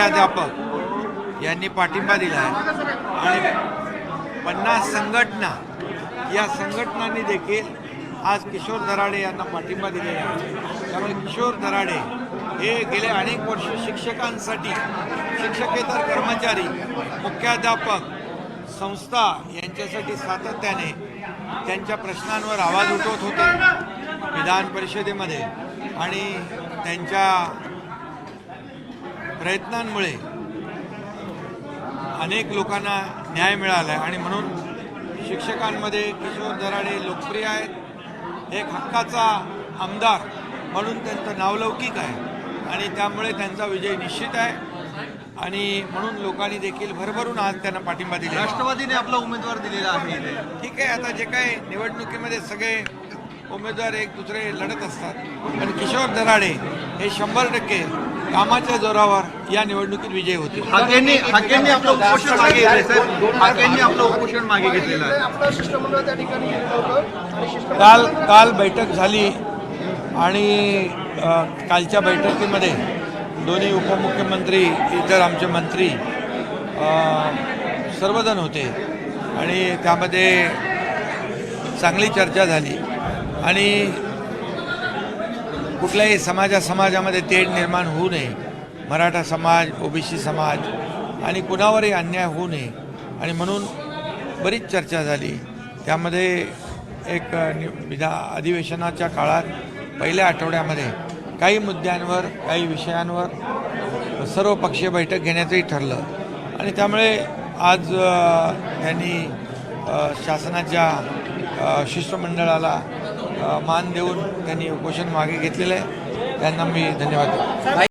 मुख्याध्यापक यांनी पाठिंबा दिला आहे. आणि पन्नास संघटना या संघटनांनी देखील आज किशोर दराडे यांना पाठिंबा दिलेला आहे. त्यामुळे किशोर दराडे हे गेले अनेक वर्ष शिक्षकांसाठी शिक्षकेतर कर्मचारी मुख्याध्यापक संस्था यांच्यासाठी सातत्याने त्यांच्या प्रश्नांवर आवाज उठवत होते. विधान परिषदेमध्ये आणि त्यांच्या प्रयत्नांमुळे अनेक लोकांना न्याय मिळाला आहे आणि म्हणून शिक्षकांमध्ये किशोर दराडे लोकप्रिय आहेत. एक हक्काचा आमदार म्हणून त्यांचं नावलौकिक आहे. आणि त्यामुळे त्यांचा विजय निश्चित आहे. आणि म्हणून लोकांनी देखील भरभरून आज त्यांना पाठिंबा दिला राष्ट्रवादीने आपला उमेदवार दिलेला आहे ठीक आहे आता जे काही निवडणुकीमध्ये सगळे उमेदवार एक दुसरे लढत असतात. पण किशोर दराडे हे शंभर टक्के कामाच्या जोरावर या निवडणुकीत विजयी होतील. हाकेंनी हाकेंनी आपलं उपोषण मागे साहेब हाकेंनी आपलं उपोषण मागे घेतलेलं आहे. आपलं शिष्टमंडळ त्या ठिकाणी गेलं होतं आणि शिष्टमंडळ काल काल बैठक झाली आणि कालच्या बैठकीमध्ये दोन्ही उपमुख्यमंत्री इतर आमचे मंत्री अ, सर्वजण होते. आणि त्यामध्ये चांगली चर्चा झाली. आणि कुठल्याही समाजा समाजामध्ये तेढ निर्माण होऊ नये. मराठा समाज ओबीसी समाज आणि कुणावरही अन्याय होऊ नये. आणि म्हणून बरीच चर्चा झाली. त्यामध्ये एक नि- विधा अधिवेशनाच्या काळात पहिल्या आठवड्यामध्ये काही मुद्द्यांवर काही विषयांवर सर्वपक्षीय बैठक घेण्याचंही ठरलं. आणि त्यामुळे आज त्यांनी शासनाच्या शिष्टमंडळाला मान देऊन त्यांनी उपोषण मागे घेतलेलं आहे. त्यांना मी धन्यवाद देतो.